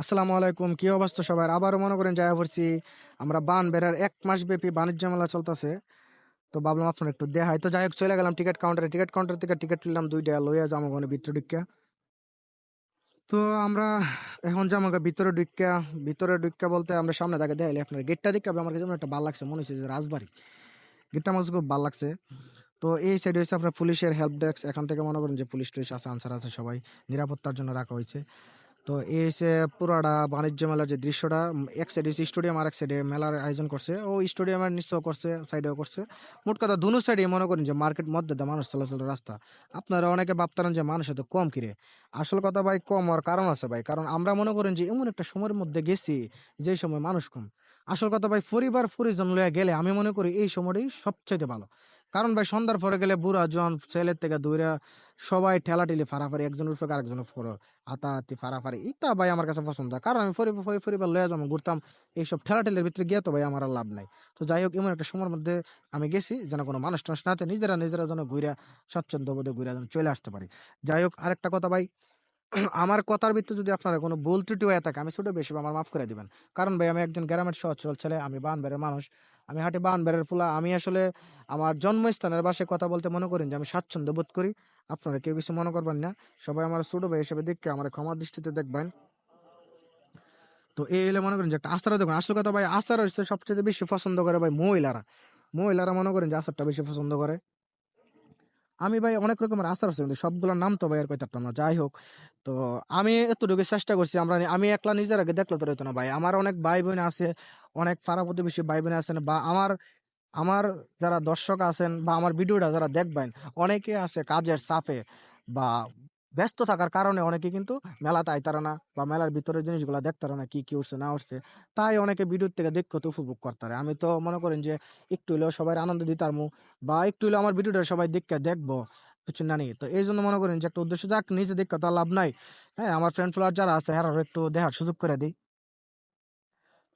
আসসালামু আলাইকুম, কি অবস্থা সবার? আবারও মনে করেন যাই পড়ছি আমরা বান বেড়ার এক মাস ব্যাপী বাণিজ্য মেলা চলতেছে। তো ভাবলাম আপনার একটু দেখাই। তো যাই হোক, চলে গেলাম টিকিট কাউন্টারে। টিকিট কাউন্টার থেকে টিকিট নিলাম দুইটা, লইয়া যাব মানে ভিতরে ঢুকিয়া তো আমরা এখন গা ভিতরে ঢুকিয়া ভিতরে ঢুকিয়া বলতে আমরা সামনে তাকে দেখাইলে আপনার গেটটা দেখে আমার কাছে একটা ভালো লাগছে। মনে হচ্ছে যে রাজবাড়ি। গেটটা আমার খুব ভালো লাগছে। তো এই সাইডে হচ্ছে আপনার পুলিশের হেল্প ডেস্ক এখান থেকে মনে করেন যে পুলিশ টুলিশ আছে, আনসার আছে সবাই। নিরাপত্তার জন্য রাখা হয়েছে তো এই হচ্ছে পুরাটা বাণিজ্য মেলার যে দৃশ্যটা এক সাইডে হচ্ছে স্টেডিয়াম আর এক সাইডে মেলার আয়োজন করছে। ও স্টেডিয়ামের নিশ্চয় করছে সাইডেও করছে। মোট কথা, দুনো সাইডে মনে করেন যে মার্কেট মধ্যে মানুষ চলাচল রাস্তা। আপনারা অনেকে ভাবতারেন যে মানুষ এত কম কিরে? আসল কথা ভাই, কম হওয়ার কারণ আছে ভাই। কারণ আমরা মনে করেন যে এমন একটা সময়ের মধ্যে গেছি যে সময় মানুষ কম। আসল কথা ভাই, পরিবার পরিজন লইয়া গেলে আমি মনে করি এই সময়টাই সবচেয়ে ভালো। কারণ ভাই সন্ধ্যার পরে গেলে বুড়া জন ছেলের থেকে দূরে, সবাই ঠেলা ঠেলাঠেলি ফারাফারি একজনের উপরে আরেকজনের ফোর হাতাহাতি ফারাফারি এটা ভাই আমার কাছে পছন্দ। কারণ আমি পরিবার পরি- পরিবার লইয়া যাব ঘুরতাম, এইসব ঠেলাঠেলির ভিতরে গিয়ে তো ভাই আমার আর লাভ নাই। তো যাই হোক, এমন একটা সময়ের মধ্যে আমি গেছি, যেন কোনো মানুষ টানুষ না নিজেরা নিজেরা যেন ঘুরে, স্বচ্ছন্দ বোধে ঘুরে যেন চলে আসতে পারি। যাই হোক, আরেকটা কথা ভাই, আমার কথার ভিতরে যদি আপনারা কোনো ভুল ত্রুটি হয়ে থাকে, আমি ছোট বেশি আমার মাফ করে দিবেন। কারণ ভাই আমি একজন গ্রামের সহজ ছেলে, আমি বানবেরের মানুষ। আমি হাঁটি বেড়ার ফুলা, আমি আসলে আমার জন্মস্থানের বাসায় কথা বলতে মনে করেন যে আমি স্বাচ্ছন্দ্য বোধ করি। আপনারা কেউ কিছু মনে করবেন না। সবাই আমার ছোট ভাই হিসেবে দেখে আমার ক্ষমার দৃষ্টিতে দেখবেন। তো এই হলে মনে করেন যে একটা আস্থারা দেখুন আসল কথা ভাই, আস্থারা সবচেয়ে বেশি পছন্দ করে ভাই মহিলারা। মহিলারা মনে করেন যে আস্থারটা বেশি পছন্দ করে। আমি ভাই অনেক রকমের আচার আছে, কিন্তু সবগুলোর নাম তো ভাই আর কইতাম না, যাই হোক। তো আমি এতটুকু চেষ্টা করছি, আমরা আমি একলা নিজের আগে দেখলে তো রইতো না ভাই। আমার অনেক ভাই বোন আছে, অনেক পাড়া প্রতিবেশী ভাই বোন আছেন বা আমার আমার যারা দর্শক আছেন বা আমার ভিডিওটা যারা দেখবেন, অনেকে আছে কাজের চাপে বা ব্যস্ত থাকার কারণে অনেকে কিন্তু মেলাতে আইতারা না বা মেলার ভিতরের জিনিসগুলো দেখতারা না কী কী উঠছে, না উঠছে। তাই অনেকে ভিডিওর থেকে দেখতে তো উপভোগ করতারে। আমি তো মনে করেন যে একটু হলেও সবাই আনন্দ দিতারমু বা একটু হলেও আমার ভিডিওটা সবাই দেখতে দেখব, কিছু না নেই তো এই জন্য মনে করেন যে একটা উদ্দেশ্য যাক, নিজে দেখতে তার লাভ নাই। হ্যাঁ আমার ফ্রেন্ড ফলোয়ার যারা আছে হ্যাঁ একটু দেখার সুযোগ করে দিই।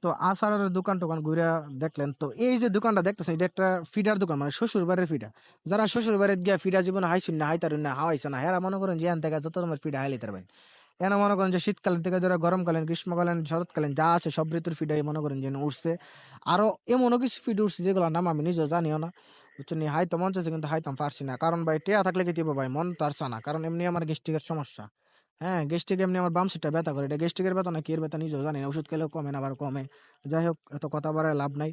তো আসারের দোকান টোকান ঘুরে দেখলেন। তো এই যে দোকানটা দেখতেছেন, এটা একটা ফিডার দোকান মানে শ্বশুর বাড়ির ফিডা। যারা শ্বশুর বাড়িতে গিয়া ফিডা জীবনে হাইছুন না, হাইতারুন না, হাওয়াইছে না হেরা মনে করেন যে এন থেকে যত তোমার ফিডা হাইলিতে পারবেন এনা মনে করেন যে শীতকালীন থেকে ধরে গরমকালীন, গ্রীষ্মকালীন, শরৎকালীন যা আছে সব ঋতুর ফিডাই মনে করেন যে উঠছে আরও এমনও কিছু ফিড উঠছে যেগুলোর নাম আমি নিজেও জানিও না। বুঝছেন হাইতো মন চাইছে কিন্তু হাইতাম পারছি না। কারণ ভাই টেয়া থাকলে কি দিব ভাই? মন তার না। কারণ এমনি আমার গেস্টিকের সমস্যা। হ্যাঁ গেস্টিক এমনি আমার বাম সিটটা ব্যথা করে। এটা গেস্টিকের ব্যথা না কি এর ব্যথা নিজেও জানি না। ওষুধ খেলেও কমে না, আবার কমে। যাই হোক, এত কথা বলার লাভ নাই।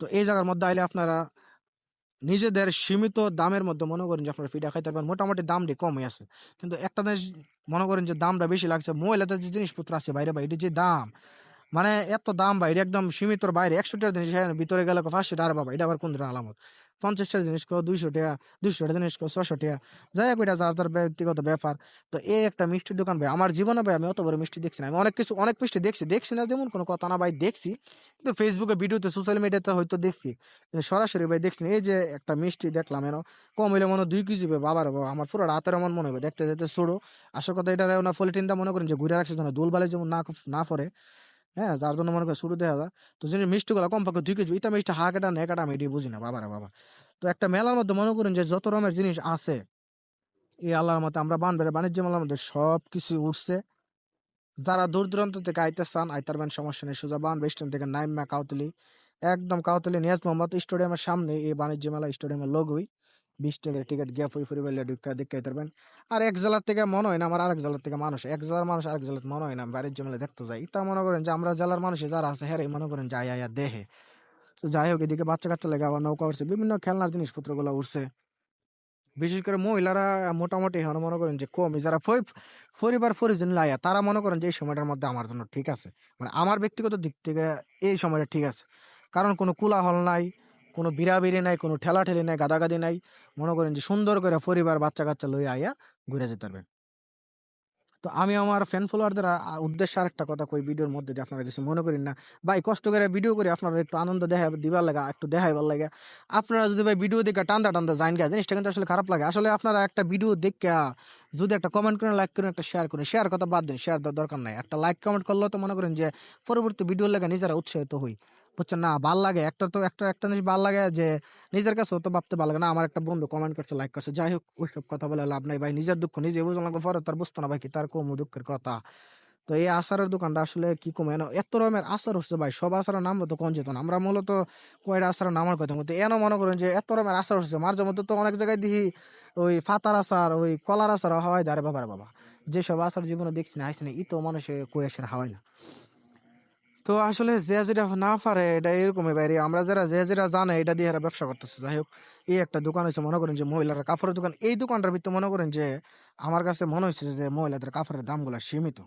তো এই জায়গার মধ্যে আইলে আপনারা নিজেদের সীমিত দামের মধ্যে মনে করেন যে আপনারা ফিডা খাইতে পারবেন। মোটামুটি দামটি কমই আছে। কিন্তু একটা জিনিস মনে করেন যে দামটা বেশি লাগছে, মহিলাদের যে জিনিসপত্র আছে বাইরে বাইরে যে দাম মানে এত দাম বাইরে একদম সীমিতর বাইরে। একশো টাকা জিনিস ভিতরে গেলে পাঁচশো টাকা বাবা, এটা আবার কোন ধরনের আলামত? পঞ্চাশ টাকা জিনিস কো, দুইশো টাকা দুইশো টাকা জিনিস কো ছশো টাকা, যাই হোক, এটা যার যার ব্যক্তিগত ব্যাপার। তো এই একটা মিষ্টির দোকান ভাই, আমার জীবনে ভাই আমি অত বড় মিষ্টি দেখছি না। আমি অনেক কিছু, অনেক মিষ্টি দেখছি দেখছি না যেমন কোনো কথা না ভাই, দেখছি। কিন্তু ফেসবুকে ভিডিওতে সোশ্যাল মিডিয়াতে হয়তো দেখছি। কিন্তু সরাসরি ভাই দেখছি। এই যে একটা মিষ্টি দেখলাম এনো, কম হইলে মনে দুই কেজি বাবার বাবা, আমার পুরো রাতের এমন মনে হবে দেখতে দেখতে ছোড়ো আসল কথা এটা না পলিটিন দা মনে করেন যে ঘুরে রাখছে যেন দুলবালে যেমন না না পড়ে। হ্যাঁ যার জন্য মনে করেন শুরু দেখা যায় তো জিনিস মিষ্টিগুলো কম পাকে কেজি এটা মিষ্টি হা কাটা নে কাটা আমি এটি বুঝি না, বাবারা বাবা তো একটা মেলার মধ্যে মনে করেন যে যত রকমের জিনিস আছে, এই আল্লাহর মতে আমরা বানবের বাণিজ্য মেলার মধ্যে সব কিছু উঠছে। যারা দূর দূরান্ত থেকে আইতে চান আইতারবেন সমস্যা নেই, সোজা বান স্ট্যান্ড থেকে নাইমা কাউতলি, একদম কাউতলি নিয়াজ মোহাম্মদ স্টেডিয়ামের সামনে এই বাণিজ্য মেলা স্টেডিয়ামের লোগোই বিশ টাকার টিকিট গিয়ে ফুই ফুরি বেলে ঢুকা দেখতে আইতারবেন আর এক জেলার থেকে মনে হয় না আমার আরেক জেলার থেকে মানুষ, এক জেলার মানুষ আরেক জেলার মনে হয় না বাণিজ্য মেলা দেখতে যাই। তা মনে করেন যে আমরা জেলার মানুষ যারা আছে হ্যাঁ মনে করেন যাই আয়া দেহে। তো যাই হোক, এদিকে বাচ্চা কাচ্চা লেগে আবার নৌকা উঠছে বিভিন্ন খেলনার জিনিসপত্রগুলো উঠছে বিশেষ করে মহিলারা মোটামুটি এখন মনে করেন যে কম যারা পরিবার পরিজন লাইয়া তারা মনে করেন যে এই সময়টার মধ্যে আমার জন্য ঠিক আছে। মানে আমার ব্যক্তিগত দিক থেকে এই সময়টা ঠিক আছে। কারণ কোনো কোলাহল নাই কোনো বিরাবিরি নাই, কোনো ঠেলাঠেলি নাই, গাদাগাদি নাই। মনে করেন যে সুন্দর করে পরিবার বাচ্চা কাচ্চা লইয়া আইয়া ঘুরে যেতে পারবেন। তো আমি আমার ফ্যান ফলোয়ারদের উদ্দেশ্যে আরেকটা কথা কই ভিডিওর মধ্যে যে আপনারা কিছু মনে করেন না। ভাই, কষ্ট করে ভিডিও করে, আপনারা একটু আনন্দ দেখা দিবার লাগে, একটু দেখাইবার লাগে। আপনারা যদি ভাই ভিডিও দেখে টান্দা টান্দা যাইন গা, জিনিসটা কিন্তু আসলে খারাপ লাগে। আসলে আপনারা একটা ভিডিও দেখে, যদি একটা কমেন্ট করেন লাইক করেন, একটা শেয়ার করেন শেয়ার কথা বাদ দিন শেয়ার দরকার নাই। একটা লাইক কমেন্ট করলেও তো মনে করেন যে পরবর্তী ভিডিও লাগে নিজেরা উৎসাহিত হই। বুঝছেন না, ভালো লাগে। একটা তো, একটা একটা জিনিস ভালো লাগে যে, নিজের কাছে তো ভাবতে ভালো লাগে না। আমার একটা বন্ধু কমেন্ট করছে লাইক করছে, যাই হোক, ওইসব কথা বলে লাভ নাই ভাই, নিজের দুঃখ নিজে বুঝলাম পরে তার বুঝতো না ভাই কি, তার কম দুঃখের কথা। তো এই আচারের দোকানটা আসলে কি কমে, এনো, এত রকমের আচার হচ্ছে ভাই, সব আচারের নাম তো কোন যেত না। আমরা মূলত কয়টা আচারের নামের কথা মতো এনো মনে করেন যে, এত রকমের আচার হচ্ছে। মাঝে মধ্যে তো অনেক জায়গায় দেখি, ওই ফাতার আচার, ওই কলার আচার হাওয়াই দাঁড়ে বাবার বাবা, যেসব আচার জীবনে দেখছি না, হাসি না ই তো মানুষে কয়েসের হাওয়াই না। তো আসলে যে যেটা না পারে, এটা এরকমই বাইরে আমরা যারা যে যেটা জানে, এটা দিয়ে এরা ব্যবসা করতেছে। যাই হোক, এই একটা দোকান হয়েছে মনে করেন যে মহিলারা কাপড়ের দোকান। এই দোকানটার ভিতরে মনে করেন যে আমার কাছে মনে হচ্ছে যে মহিলাদের কাপড়ের দামগুলো সীমিত।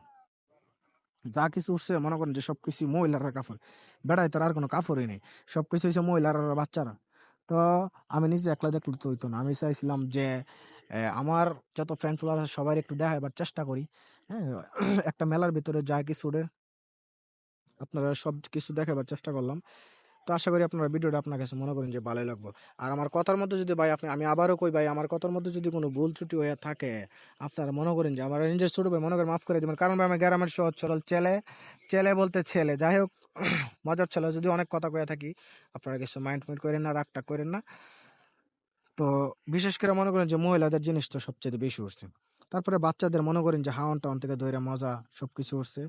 যা কিছু উঠছে, মনে করেন যে সবকিছু মহিলারা কাপড়। বেড়ায় তোর আর কোনো কাপড়ই নেই। সবকিছু হয়েছে মহিলারা, বাচ্চারা। তো আমি নিজে একলা দেখলে তো হইতো না। আমি চাইছিলাম যে আমার যত ফ্রেন্ড ফলোয়ার সবাই একটু দেখাবার চেষ্টা করি। হ্যাঁ একটা মেলার ভিতরে যা কিছু আপনারা সব কিছু দেখাবার চেষ্টা করলাম। তো আশা করি আপনারা ভিডিওটা আপনার কাছে মনে করেন যে ভালোই লাগবো। আর আমার কথার মধ্যে যদি ভাই আপনি, আমি আবারও কই ভাই, আমার কথার মধ্যে যদি কোনো ভুল ত্রুটি হয়ে থাকে, আপনারা মনে করেন যে আমার নিজের ছোট ভাই মনে করেন মাফ করে দেবেন। কারণ ভাই, আমি গ্রামের সহজ সরল ছেলে ছেলে বলতে ছেলে। যাই হোক, মজার ছেলে, যদি অনেক কথা কয়ে থাকি, আপনারা কিছু মাইন্ড মাইন্ড করেন না, রাগটা করেন না। তো বিশেষ করে মনে করেন যে মহিলাদের জিনিস তো সবচেয়ে বেশি উঠছে। তারপরে বাচ্চাদের মনে করেন যে হাওয়ান টাউন থেকে ধরে মজা সব কিছু উঠছে।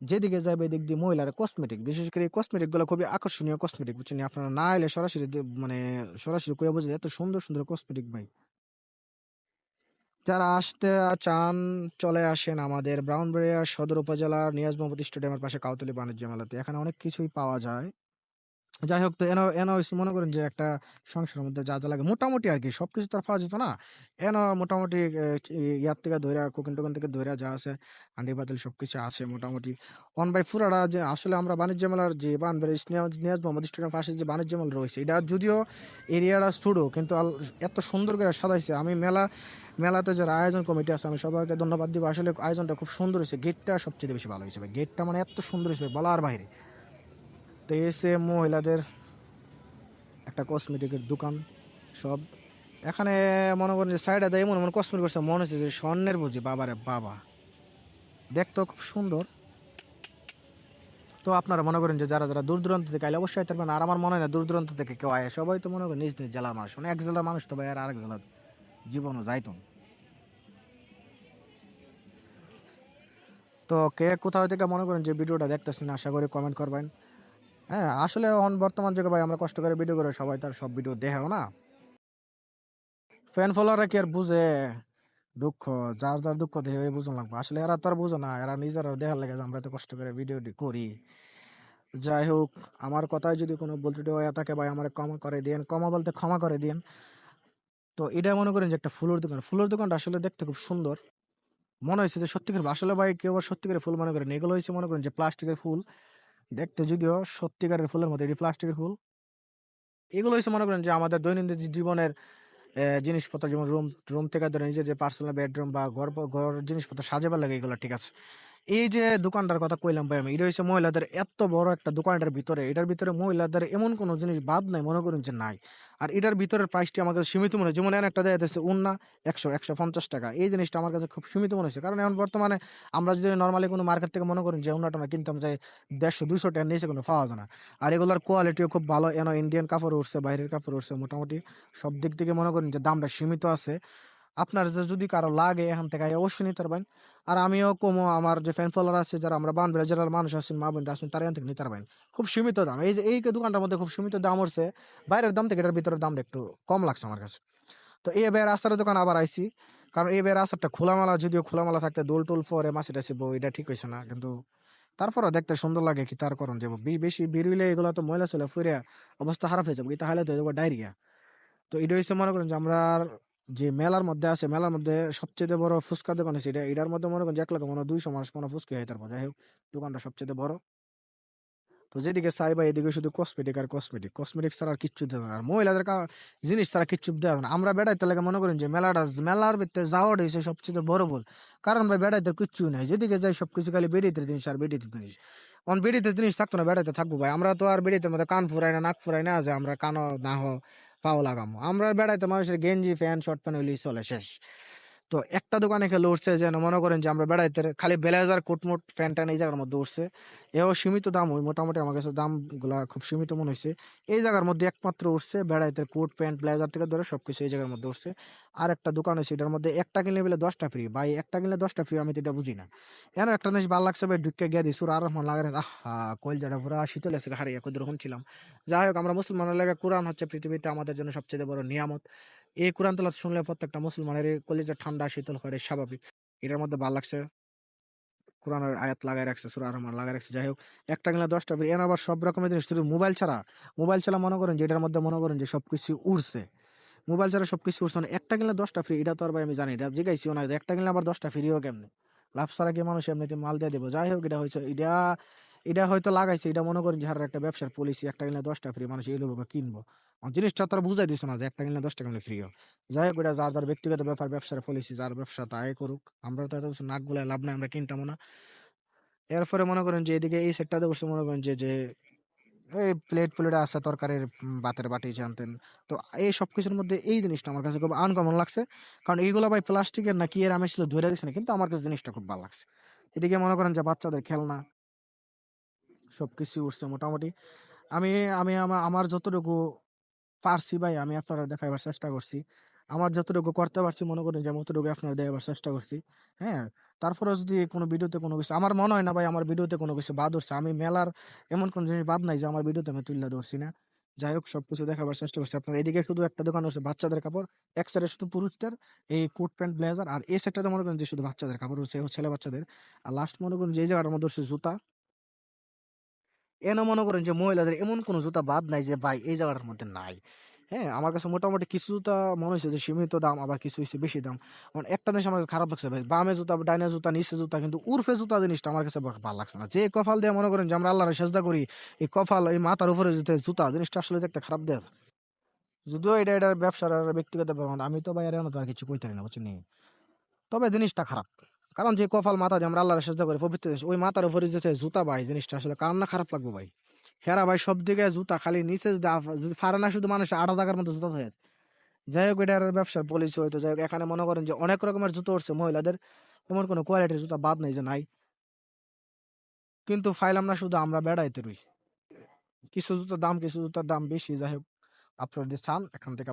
যেদিকে যাবে এদিক দিয়ে মহিলার কসমেটিক বিশেষ করে এই কসমেটিকগুলো খুবই আকর্ষণীয় কসমেটিক বুঝছেন? আপনারা না এলে সরাসরি মানে সরাসরি কয়ে বুঝে এত সুন্দর সুন্দর কসমেটিক ভাই। যারা আসতে চান, চলে আসেন আমাদের ব্রাউনবাড়িয়া সদর উপজেলার নিয়াজ মোহাম্মদ স্টেডিয়ামের পাশে কাউতলি বাণিজ্য মেলাতে। এখানে অনেক কিছুই পাওয়া যায়। যাই হোক, তো এনা এনা হইছে মনে করেন যে একটা সংসারের মধ্যে যা যা লাগে মোটামুটি আর কি, সবকিছু তো আর পাওয়া যেত না। এনা মোটামুটি ইয়ার থেকে ধরে কোকিন টোকিন থেকে ধরে যা আছে হান্ডি বাতিল সব কিছু আছে মোটামুটি। অন বাই ফুরাটা যে, আসলে আমরা বাণিজ্য মেলার যে বানবাড়ি নিয়াজ মোহাম্মদ স্টেডিয়াম পাশে যে বাণিজ্য মেলা রয়েছে, এটা যদিও এরিয়াটা ছোটো, কিন্তু এত সুন্দর করে সাজাইছে। আমি মেলা, মেলাতে যারা আয়োজন কমিটি আছে, আমি সবাইকে ধন্যবাদ দিব। আসলে আয়োজনটা খুব সুন্দর হয়েছে, গেটটা সবচেয়ে বেশি ভালো হয়েছে গেটটা মানে এত সুন্দর হয়েছে বলার বাইরে। তো এসে মহিলাদের একটা কসমেটিকের দোকান, সব। এখানে মনে করেন যে সাইডে দেয় এমন এমন কসমেটিক করছে, মনে হচ্ছে যে স্বর্ণের বুঝি, বাবারে বাবা। দেখতো খুব সুন্দর। তো আপনারা মনে করেন যে যারা যারা দূর দূরান্ত থেকে আইলে অবশ্যই পারবেন, আর আমার মনে হয় না দূর দূরান্ত থেকে কেউ আয়, সবাই তো মনে করেন নিজ নিজ জেলার মানুষ। মানে এক জেলার মানুষ তো ভাই, আর আরেক জেলার জীবনও যাইত। তো কে কোথাও থেকে মনে করেন যে ভিডিওটা দেখতেছেন, আশা করি কমেন্ট করবেন। হ্যাঁ আসলে এখন বর্তমান যুগে ভাই আমরা কষ্ট করে ভিডিও করে সবাই তার সব ভিডিও দেখেও না। ফ্যান ফলোয়াররা কি আর বুঝে দুঃখ? যার যার দুঃখ দেখে বুঝন লাগবে। আসলে এরা তো আর বুঝে না, এরা নিজেরা দেখার লাগে যে আমরা এত কষ্ট করে ভিডিওটি করি। যাই হোক, আমার কথায় যদি কোনো বলতে হয়ে থাকে ভাই, আমার ক্ষমা করে দিন ক্ষমা বলতে ক্ষমা করে দিন তো এটা মনে করেন যে একটা ফুলের দোকান। ফুলের দোকানটা আসলে দেখতে খুব সুন্দর। মনে হয়েছে যে সত্যিকার আসলে ভাই কেউ আবার সত্যিকারের ফুল মনে করেন এগুলো হয়েছে মনে করেন যে প্লাস্টিকের ফুল। দেখতে যদিও সত্যিকারের ফুলের মতো, এটি প্লাস্টিকের ফুল। এগুলো হচ্ছে মনে করেন যে আমাদের দৈনন্দিন জীবনের জিনিসপত্র, যেমন রুম রুম থেকে ধরে নিজের যে পার্সোনাল বেডরুম বা ঘর ঘর জিনিসপত্র সাজাবার লাগে এগুলো, ঠিক আছে? এই যে দোকানটার কথা কইলাম ভাই আমি, এটা হচ্ছে মহিলাদের এত বড় একটা দোকানটার ভিতরে। এটার ভিতরে মহিলাদের এমন কোনো জিনিস বাদ নাই, মনে করেন যে নাই। আর এটার ভিতরের প্রাইসটি আমার কাছে সীমিত মনে হয় যেমন একটা দেয়া উন্না একশো একশো পঞ্চাশ টাকা। এই জিনিসটা আমার কাছে খুব সীমিত মনে হচ্ছে কারণ এখন বর্তমানে আমরা যদি নর্মালি কোনো মার্কেট থেকে মনে করেন যে উন্নাটা আমরা কিনতাম যে দেড়শো দুশো টাকার নিচে কোনো পাওয়া যায় না। আর এগুলোর কোয়ালিটিও খুব ভালো। এন ইন্ডিয়ান কাপড় উঠছে, বাইরের কাপড় উঠছে মোটামুটি। সব দিক থেকে মনে করেন যে দামটা সীমিত আছে। আপনার যদি কারও লাগে এখান থেকে, অবশ্যই নিতে পারবেন। আর আমিও কমো, আমার যে ফ্যান ফলোয়ার আছে, যারা আমরা বানবেড়া জেলার মানুষ আছেন, মা বোনরা আছেন তারা এখান থেকে নিতে পারবেন। খুব সীমিত দাম। এই এই দোকানটার মধ্যে খুব সীমিত দাম হচ্ছে, বাইরের দাম থেকে এটার ভিতরের দামটা একটু কম লাগছে আমার কাছে। তো এই বের রাস্তার দোকান আবার আইছি, কারণ এই বের রাস্তাটা খোলামেলা, যদিও খোলামেলা থাকতে দোল টোল পরে মাসি টাসি এটা ঠিক হয়েছে না, কিন্তু তারপরও দেখতে সুন্দর লাগে কি তার করণ যাব বেশি বের হইলে এগুলো তো ময়লা ছিল ফুরে অবস্থা খারাপ হয়ে যাব, তাহলে তো ডায়রিয়া। তো এটা হচ্ছে মনে করেন যে আমরা যে মেলার মধ্যে আছে, মেলার মধ্যে সবচেয়ে বড় ফুচকার দোকান আছে। এটা, এটার মধ্যে মনে করেন এক লাখ মনে হয় দুইশো মানুষ কোনো ফুচকা হয়। তারপর যাই হোক, দোকানটা সবচেয়ে বড়। তো যেদিকে চাই বা এদিকে শুধু কসমেটিক আর কসমেটিক কসমেটিক ছাড়া আর কিচ্ছু দেবে না। আর মহিলাদের জিনিস তারা কিচ্ছু দেবে না। আমরা বেড়াইতে লাগে মনে করেন যে মেলাটা, মেলার ভিতরে যাওয়াটা হচ্ছে সবচেয়ে বড় বল কারণ ভাই, বেড়াইতে কিচ্ছু নাই। যেদিকে যাই সবকিছু খালি বেড়িতে জিনিস আর বেড়িতে জিনিস। অন বেড়িতে জিনিস থাকতো না, বেড়াইতে থাকব ভাই। আমরা তো আর বেড়িতে মধ্যে কান ফুরাই না, নাক ফুরাই না যে আমরা কানও না হো পাও লাগামো। আমরা বেড়াইতে মানুষের গেঞ্জি প্যান্ট শর্ট প্যান্ট হইলেই চলে শেষ। তো একটা দোকানে খেলে উঠছে যেন মনে করেন যে আমরা বেড়াইতে খালি ব্লেজার, কোটমোট প্যান্ট এই জায়গার মধ্যে উঠছে। এও সীমিত দাম ওই মোটামুটি আমার কাছে দামগুলা খুব সীমিত মনে হয়েছে এই জায়গার মধ্যে একমাত্র উঠছে বেড়াইতে কোট, প্যান্ট, ব্লেজার থেকে ধরে সব কিছু এই জায়গার মধ্যে উঠছে। আর একটা দোকান আছে এটার মধ্যে একটা কিনলে বলে দশটা ফ্রি ভাই, একটা কিনলে দশটা ফ্রি আমি তো এটা বুঝি না। এন একটা জিনিস ভালো লাগছে ভাই, ঢুকে গিয়ে দিই সুর আর রহমান লাগে আহা কইল যাটা পুরা শীতল আছে হারিয়ে রকম ছিলাম। যাই হোক, আমরা মুসলমানের লাগে কোরআন হচ্ছে পৃথিবীতে আমাদের জন্য সবচেয়ে বড় নিয়ামত। এই কোরআন তলা শুনলে প্রত্যেকটা মুসলমানের কলিজা ঠান্ডা, শীতল করে স্বাভাবিক। এটার মধ্যে ভালো লাগছে। কোরআনের আয়াত লাগাই রাখছে, সুরা রহমান লাগাই রাখছে। যাই হোক, একটা গেলে দশটা ফ্রি এন আবার সব রকমের জিনিস, শুধু মোবাইল ছাড়া। মোবাইল ছাড়া মনে করেন যে, এটার মধ্যে মনে করেন যে সব কিছু উড়ছে। মোবাইল ছাড়া সব কিছু উঠছে না একটা কিনলে দশটা ফ্রি এটা তো আর ভাই আমি জানি এটা জিগাইছিও না। একটা কিনলে আবার দশটা ফ্রি হোক কেমনে? লাভ ছাড়া কি মানুষ এমনিতে মাল দিয়ে দেবো? যাই হোক, এটা হয়েছে এটা এটা হয়তো লাগাইছে, এটা মনে করেন যে হার একটা ব্যবসার পলিসি একটা কিনলে দশটা ফ্রি মানুষ এই লোক কিনবো। জিনিসটা তারা বুঝাই দিচ্ছে না যে একটা কিনলে দশটা কিনলে ফ্রিও যাই হোক, এটা যার যার ব্যক্তিগত ব্যাপার, ব্যবসার পলিসি যার ব্যবসা তাই করুক। আমরা তো এত নাকগুলা লাভ নাই, আমরা কিনতাম না। এরপরে মনে করেন যে এদিকে এই সেটটাতে বসে মনে করেন যে যে এই প্লেট প্লেট আছে তরকারির বাতের বাটি জানতেন তো এই সব কিছুর মধ্যে এই জিনিসটা আমার কাছে খুব আনকমন লাগছে। কারণ এইগুলো ভাই প্লাস্টিকের না কি এর আমি ছিল ধরে দিচ্ছে না, কিন্তু আমার কাছে জিনিসটা খুব ভালো লাগছে। এদিকে মনে করেন যে বাচ্চাদের খেলনা সবকিছু উঠছে মোটামুটি। আমি আমি আমা- আমার যতটুকু পারছি ভাই, আমি আপনারা দেখাইবার চেষ্টা করছি। আমার যতটুকু করতে পারছি, মনে করেন যে আমি ততটুকু আপনারা দেখাবার চেষ্টা করছি হ্যাঁ? তারপরে যদি কোনো ভিডিওতে কোনো কিছু, আমার মনে হয় না ভাই, আমার ভিডিওতে কোনো কিছু বাদ উঠছে। আমি মেলার এমন কোনো জিনিস বাদ নাই যে আমার ভিডিওতে আমি তুলে ধরছি না। যাই হোক, সবকিছু দেখাবার চেষ্টা করছি আপনার এদিকে শুধু একটা দোকান হচ্ছে বাচ্চাদের কাপড়। এক সাইডে শুধু পুরুষদের, এই কোট প্যান্ট, ব্লেজার, আর এই সাইডটাতে মনে করেন যে শুধু বাচ্চাদের কাপড় হচ্ছে ছেলে বাচ্চাদের। আর লাস্ট মনে করেন যে জায়গাটার মধ্যে হচ্ছে জুতা। এনে মনে করেন যে মহিলাদের এমন কোনো জুতা বাদ নাই যে, ভাই, এই জায়গাটার মধ্যে নাই। হ্যাঁ আমার কাছে মোটামুটি কিছু জুতা মনে হয়েছে যে, সীমিত দাম, আবার কিছু হয়েছে বেশি দাম। মানে একটা জিনিস আমার কাছে খারাপ লাগছে ভাই, বামে জুতা, ডাইনে জুতা, নিচে জুতা, কিন্তু উর্ফে জুতা জিনিসটা আমার কাছে ভালো লাগছে না। যে কফাল দিয়ে মনে করেন যে, আমরা আল্লাহর সেজদা করি, এই কপাল, এই মাথার উপরে জুতা জুতা, জিনিসটা আসলে দেখতে খারাপ দেয় যদিও এটা, এটার ব্যবসার ব্যক্তিগত ব্যাপার আমি তো ভাই আর তো আর কিছু কইতে না, বুঝছেন তবে জিনিসটা খারাপ। কারণ যে কপাল মাথা দিয়ে আমরা আল্লাহর সেজদা করি, পবিত্র ওই মাথার উপরে যে জুতা ভাই, জিনিসটা আসলে কার না খারাপ লাগবে ভাই। হেরা ভাই সব দিকে জুতা খালি নিচে যদি ফারে না শুধু মানুষ আড়া টাকার মতো জুতা থাকে। যাই হোক এটার ব্যবসার পলিসি হয়তো, যাই হোক, এখানে মনে করেন যে অনেক রকমের জুতো উঠছে মহিলাদের এমন কোনো কোয়ালিটির জুতা বাদ নেই যে নাই। কিন্তু ফাইলাম না শুধু আমরা বেড়াইতে রই। কিছু জুতার দাম, কিছু জুতার দাম বেশি, যাই হোক, আপনারা যদি চান, এখান থেকে